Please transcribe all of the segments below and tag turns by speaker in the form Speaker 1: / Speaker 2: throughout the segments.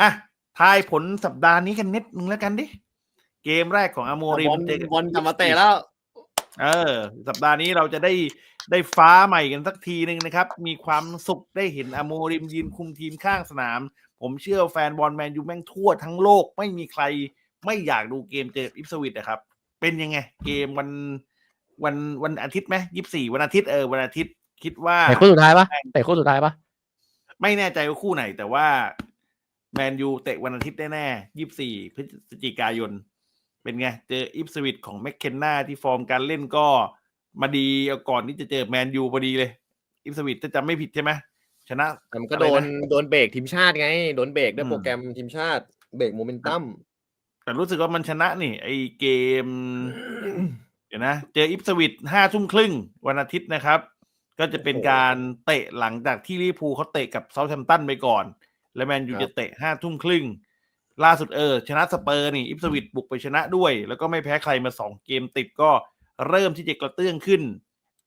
Speaker 1: อะทายผลสัปดาห์นี้กันนิดนึงแล้วกันดิ เกมแรกของอาโมริม
Speaker 2: บอล
Speaker 1: เจอกับบ
Speaker 2: อลกลับมาเตะแล้ว
Speaker 1: เออ สัปดาห์นี้เราจะได้ได้ฟ้าใหม่กันสักทีหนึ่งนะครับ มีความสุขได้เห็นอาโมริมยืนคุมทีมข้างสนาม ผมเชื่อแฟนบอลแมนยูแม่งทั่วทั้งโลกไม่มีใครไม่อยากดูเกมเจออิฟสวิตนะครับ เป็นยังไง เกมวันวันวันอาทิตย์ไหมยี่สิบสี่วันอาทิตย์เออวันอาทิตย์ คิดว่า
Speaker 3: แต่คู่สุดท้ายปะแต่คู่สุดท้ายปะ
Speaker 1: ไม่แน่ใจว่าคู่ไหนแต่ว่า แมนยูเตะวันอาทิตย์แน่ๆยี่สี่พฤศจิกายน เป็นไง เจออิฟสวิตของแมคเคนนาที่ฟอร์มการเล่นก็มาดีเอาก่อนที่จะเจอแมนยูพอดีเลย อิฟสวิตถ้าจำไม่ผิดใช่ไหมชนะ
Speaker 2: แต่มันก็
Speaker 1: อะไร
Speaker 2: โด
Speaker 1: นะ
Speaker 2: นโดนเบรกทีมชาติไง โดนเบรกด้วย
Speaker 1: อืม
Speaker 2: โปรแกรมทีมชาติ เบรกโมเมนตัม
Speaker 1: แต่รู้สึกว่ามันชนะนี่ ไอเกม เดี๋ยวนะ เจออิฟสวิตห้าทุ่มครึ่งวันอาทิตย์นะครับ ก็จะเป็นการเตะหลังจากที่ลิเวอร์พูลเขาเตะกับเซาท์แฮมป์ตันไปก่อน แล้วแมนยูจะเตะห้าทุ่มครึ่ง ล่าสุดเออ ชนะสเปอร์นี่อิฟสวิตบุกไปชนะด้วย แล้วก็ไม่แพ้ใครมาสองเกมติดก็เริ่มที่จะกระเตื้องขึ้น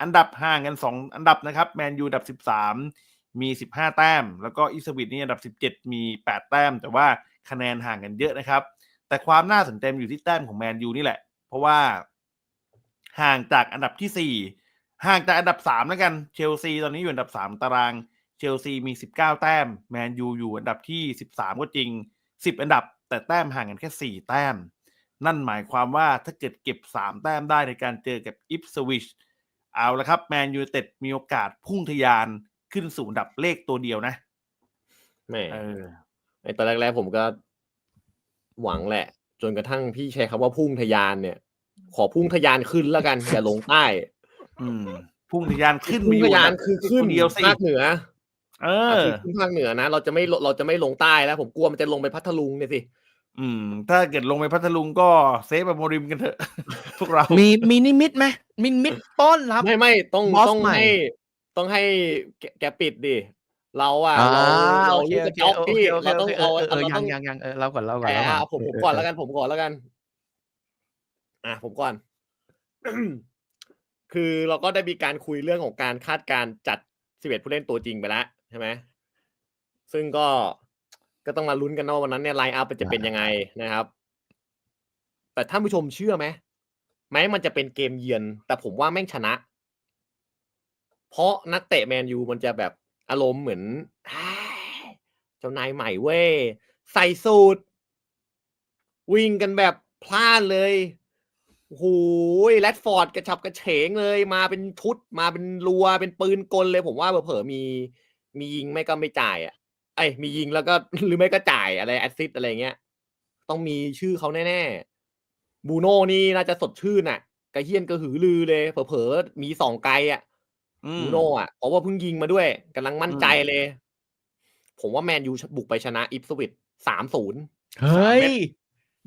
Speaker 1: อันดับห่างกันสองอันดับนะครับแมนยูอันดับสิบสามมีสิบห้าแต้ม แล้วก็อิฟสวิตนี่อันดับสิบเจ็ดมีแปดแต้ม แต่ว่าคะแนนห่างกันเยอะนะครับ แต่ความน่าสนใจมันอยู่ที่แต้มของแมนยูนี่แหละ เพราะว่า ห่างจากอันดับที่สี่ห่างจากอันดับสามแล้วกัน เชลซีตอนนี้อยู่อันดับสามตาราง เชลซีมีสิบเก้าแต้ม แมนยูอยู่อันดับที่สิบสามก็จริงสิบอันดับ แต่แต้มห่างกันแค่สี่แต้ม นั่นหมายความว่าถ้าเกิดเก็บสามแต้มได้ในการเจอกับอิฟสวิชเอาละครับ แมนยูเต็ดมีโอกาสพุ่งทะยานขึ้นสู่อันดับเลขตัวเดียวนะ
Speaker 2: แหม่
Speaker 1: เออ
Speaker 2: ไอตอนแรกๆผมก็หวังแหละ จนกระทั่งพี่ใช้คำว่าพุ่งทะยานเนี่ย ขอพุ่งทะยานขึ้นแล้วกัน อย่าลงใต้
Speaker 1: อืมพุ่งทะยานขึ้น
Speaker 2: พุ่
Speaker 1: ม
Speaker 2: ง
Speaker 1: อยู่
Speaker 2: ทะยาน
Speaker 1: อันดับ
Speaker 2: คือขึ้น
Speaker 1: ตัวเดียวสิ
Speaker 2: ภาคเหนือ
Speaker 1: เอ
Speaker 2: อะ
Speaker 1: อ
Speaker 2: คือขึ้นภาคเหนือนะ เราจะไม่ลเราจะไม่ลงใต้แล้ว ผมกลัวมันจะลงไปพัทลุงเนี่ยสิ
Speaker 1: อืม ถ้าเกิดลงไปพัทลุงก็เซฟแบบโมริมกันเถอะ พวกเรา
Speaker 3: มีมีนิมิตไหมมีนิมิตต้อนรับ
Speaker 2: ไม่ไม่ต้อง
Speaker 3: บอส
Speaker 2: ต้อง
Speaker 3: ใหม่
Speaker 2: ให้ ต้องให้แกแกปิดดิ เราอะ
Speaker 3: อ่า
Speaker 2: เราเรา
Speaker 3: โอเค
Speaker 2: รู้
Speaker 3: โอ
Speaker 2: จะ
Speaker 3: เค
Speaker 2: จ็อก
Speaker 3: โอเค
Speaker 2: พี่
Speaker 3: โอเค
Speaker 2: เราต้อง
Speaker 3: โอเค
Speaker 2: เอา
Speaker 3: เออเออ
Speaker 2: เรา
Speaker 3: ยั
Speaker 2: ต้อง
Speaker 3: งยังยังเออเราก่อนเราก่อน
Speaker 2: แต่
Speaker 3: เราก่อน
Speaker 2: อะผมผม
Speaker 3: เออ
Speaker 2: ก่อน
Speaker 3: เออ
Speaker 2: แล้วกันผมก่อนแล้วกัน อะผมก่อน คือเราก็ได้มีการคุยเรื่องของการคาดการณ์จัด11ผู้เล่นตัวจริงไปแล้ว ใช่ไหมซึ่งก็ก็ต้องมาลุ้นกันนะว่าวันนั้นเนี่ยไลน์อัพจะเป็นยังไงนะครับ แต่ท่านผู้ชมเชื่อไหมแม้มันจะเป็นเกมเยือน แต่ผมว่าแม่งชนะ เพราะนักเตะแมนยูมันจะแบบอารมณ์เหมือนอ้ายเจ้านายใหม่เว้ยใส่สูตร วิ่งกันแบบพลาดเลยโอ้โหแรดฟอร์ดกระฉับกระเฉงเลย มาเป็นชุด มาเป็นรัวเป็นปืนกลเลย ผมว่าเผลอๆมี มียิงไม่ก็ไม่จ่ายอะไอ้ยมียิงแล้วก็หรือไม่ก็จ่ายอะไรแอสซิสอะไรเงี้ย ต้องมีชื่อเขาแน่ๆบูโน่นี่น่าจะสดชื่นอะกระเฮียนกระหือลือเลยเผลอๆมีสองไกลอะ
Speaker 1: อืม
Speaker 2: บูโน่อะเพราะว่าเพิ่งยิงมาด้วยกำลังมั่นใจ
Speaker 1: อืม
Speaker 2: เลย ผมว่าแมนยูบุกไปชนะอิฟสวิตสามศูนย์
Speaker 3: เฮ้ย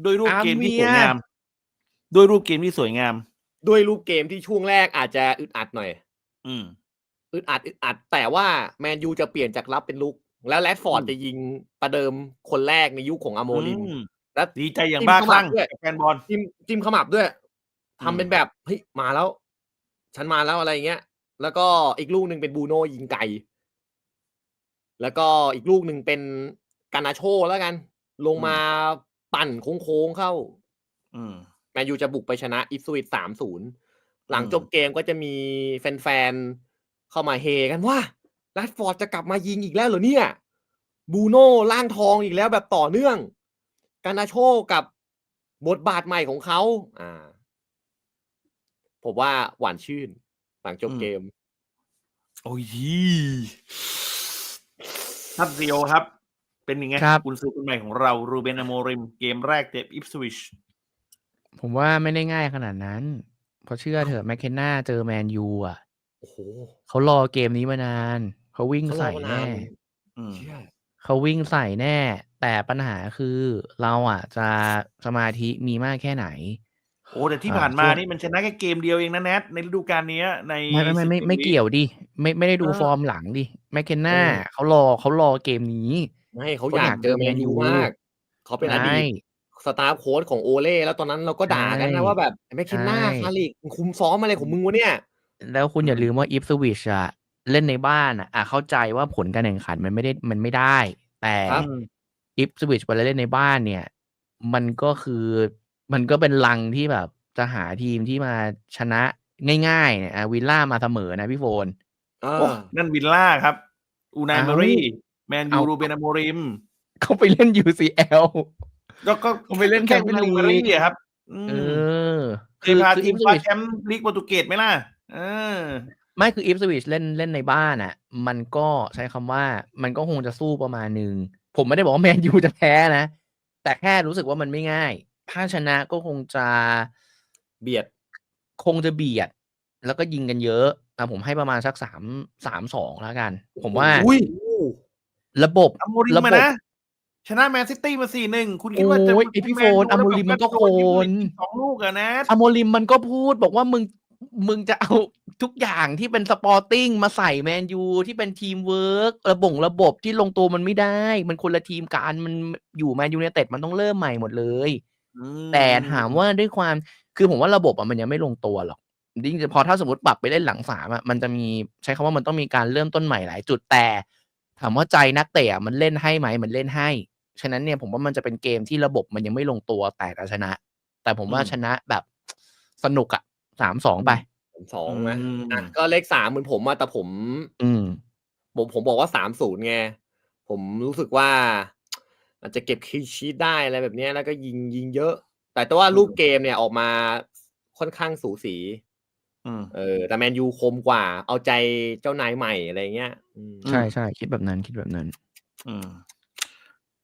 Speaker 1: โดยรูปเกมที่สวย
Speaker 3: อาเมีย
Speaker 1: งามโดยรูปเกมที่สวยงาม
Speaker 2: ด้วยรูปเกมที่ช่วงแรกอาจจะอึดอัดหน่อย
Speaker 1: อืม
Speaker 2: อึดอัดอึดอัด แต่ว่าแมนยูจะเปลี่ยนจากรับเป็นลุก แล้วแรดฟอร์ด
Speaker 1: อืม
Speaker 2: จะยิงประเดิมคนแรกในยุคของอาโมลิม
Speaker 1: อืม
Speaker 2: แล้ว
Speaker 1: ดีใจอย่าง
Speaker 2: จิ้ม
Speaker 1: บ้า
Speaker 2: เข้า
Speaker 1: คลั่ง
Speaker 2: มาด้วย
Speaker 1: กับแฟนบอล
Speaker 2: จิ้มจิ้มขมับด้วยทำ
Speaker 1: อืม
Speaker 2: เป็นแบบเฮ้ยมาแล้ว ฉันมาแล้วอะไรเงี้ย แล้วก็อีกลูกหนึ่งเป็นบูโน่ยิงไกลแล้วก็อีกลูกหนึ่งเป็นกานาโชแล้วกัน ลงมาปั่นโค้งๆเข้า
Speaker 1: อืม
Speaker 2: แมนยูจะบุกไปชนะอิฟสวิตสามศูนย์หลัง
Speaker 1: อืม
Speaker 2: จบเกมก็จะมีแฟนๆ เข้ามาเฮกันว่าแรดฟอร์ดจะกลับมายิงอีกแล้วเหรอเนี่ยบูโน่ล่างทองอีกแล้วแบบต่อเนื่อง กานาโชกับบทบาทใหม่ของเขาอ่า ผมว่าหวานชื่นหลังจบเกม
Speaker 1: โอ้ยทับเซียวครับ เป็นยังไง
Speaker 3: ครับ
Speaker 1: คุณซื้อคนใหม่ของเรารูเบนอโมริม เกมแรกเจออิฟสวิช
Speaker 3: ผมว่าไม่ได้ง่ายขนาดนั้น เพราะเชื่อเถอะแมคเคนนาเจอแมนยูอะ
Speaker 2: โอ้โห
Speaker 3: เขารอเกมนี้มานาน เขาวิ่ง
Speaker 2: เขารอ
Speaker 3: ใส่
Speaker 2: มา
Speaker 3: แน่
Speaker 2: นาน
Speaker 1: อืม
Speaker 2: เชื่อ
Speaker 3: เขาวิ่งใส่แน่ แต่ปัญหาคือเราอะ จะสมาธิมีมากแค่ไหน
Speaker 1: โอ้แต่ที่
Speaker 3: อ่า
Speaker 1: ผ่านมา
Speaker 3: ช่วง
Speaker 1: นี่มันชนะแค่เกมเดียวเองนะแนทในฤดูกาลเนี้ยใน
Speaker 3: ไม่ไม่ไม่ไม่
Speaker 1: 10
Speaker 3: ไม่เกี่ยวดิไม่ไม่ได้ดู
Speaker 1: เออ
Speaker 3: ฟอร์มหลังดิแมคเคนนา
Speaker 2: เออ
Speaker 3: เขารอเขารอเกมนี้
Speaker 2: ไม่เขา
Speaker 3: เขาอยากก
Speaker 2: อายเจอแมนยู
Speaker 3: เจอแมนยู
Speaker 2: มากเขาเป็นอดี
Speaker 3: ใช่
Speaker 2: ตสตาฟโค้ชของโอเล่แล้วตอนนั้นเราก็ด่ากัน
Speaker 3: ใช่
Speaker 2: นะว่าแบบแมคคินนา
Speaker 3: ใช่
Speaker 2: คาริกคุมซ้อมอะไรของมึงวะเนี่ย
Speaker 3: แล้วคุณอย่าลืมว่าอีฟสวิชอะเล่นในบ้านอะอะเข้าใจว่าผลการแข่งขันมันไม่ได้มันไม่ได้ แต่
Speaker 2: ครับ
Speaker 1: อืม
Speaker 3: อิฟสวิชไปเล่นในบ้านเนี่ย มันก็คือมันก็เป็นลังที่แบบจะหาทีมที่มาชนะง่ายๆเนี่ยอะวิลล่ามาเสมอนะพี่โฟน
Speaker 2: อ่า
Speaker 1: โอ้นั่นวิลล่าครับอูนาย
Speaker 3: เอ้า
Speaker 1: เมอรี่แมนยู
Speaker 3: เอา
Speaker 1: รูเบนอโมริม
Speaker 3: เขาไปเล่น UCL
Speaker 1: ก็ก็
Speaker 3: เขาไปเล่น
Speaker 1: แค่
Speaker 3: Champions
Speaker 1: อูนายเมอ
Speaker 3: League
Speaker 1: รี่อะครับอืม
Speaker 3: เออ
Speaker 1: เคยพา
Speaker 3: คือ
Speaker 1: ทีม
Speaker 3: Ipswich
Speaker 1: คว้าแชมป์ลีกโปรตุเกสไหมล่ะ เออ
Speaker 3: ไม่คืออิฟสวิชเล่นเล่นในบ้านอะ มันก็ใช้คำว่า มันก็คงจะสู้ประมาณหนึ่ง ผมไม่ได้บอกว่าแมนยูจะแพ้นะ แต่แค่รู้สึกว่ามันไม่ง่าย ถ้าชนะก็คงจะ
Speaker 2: เบียด
Speaker 3: คงจะเบียด แล้วก็ยิงกันเยอะอะผมให้ประมาณสักสามสามสองแล้วกัน ผมว่า
Speaker 1: อุ้ย
Speaker 3: ระบบ
Speaker 1: อโมริม
Speaker 3: ระบบ
Speaker 1: มานะชนะแมนซิตี้มาสี่หนึ่งคุณคิดว่าจะ
Speaker 3: โอ้ยไอ้พี่โฟน
Speaker 1: แยู
Speaker 3: อโมริมมันก็
Speaker 1: แล้วแบบ
Speaker 3: โคน
Speaker 1: สองลูกอะนะ
Speaker 3: อโมลิมมันก็พูดบอกว่ามึง มึงจะเอาทุกอย่างที่เป็นสปอร์ติ้งมาใส่แมนยูที่เป็นทีมเวิร์กระบบระบบที่ลงตัวมันไม่ได้ มันคนละทีมกันมันอยู่แมนยูเนเต็ดมันต้องเริ่มใหม่หมดเลย
Speaker 1: อืม
Speaker 3: แต่ถามว่าด้วยความคือผมว่าระบบอะมันยังไม่ลงตัวหรอกยิ่งพอถ้าสมมติปรับไปเล่นหลังสามอะมันจะมีใช้คำว่ามันต้องมีการเริ่มต้นใหม่หลายจุดแต่ ถามว่าใจนักเตะอะมันเล่นให้ไหมมันเล่นให้ ฉะนั้นเนี่ยผมว่ามันจะเป็นเกมที่ระบบมันยังไม่ลงตัวแต่จะชนะ แต่ผมว่าชนะแบบสนุกอะ สามสองไป
Speaker 2: ผมสองนะ
Speaker 1: อืม
Speaker 2: อะก็เลขสามเหมือนผมอะแต่ผม
Speaker 3: อืม
Speaker 2: ผมผมบอกว่าสามศูนย์ไงผมรู้สึกว่าอาจจะเก็บคีชีตได้อะไรแบบเนี้ยแล้วก็ยิงยิงเยอะ แต่แต่ว่ารูปเกมเนี่ยออกมาค่อนข้างสูสี
Speaker 1: อืม
Speaker 2: เออ แต่แมนยูคมกว่า เอาใจเจ้านายใหม่อะไรเงี้ยอืม
Speaker 1: อืม
Speaker 3: ใช่ใช่คิดแบบนั้นคิดแบบนั้น
Speaker 1: อืม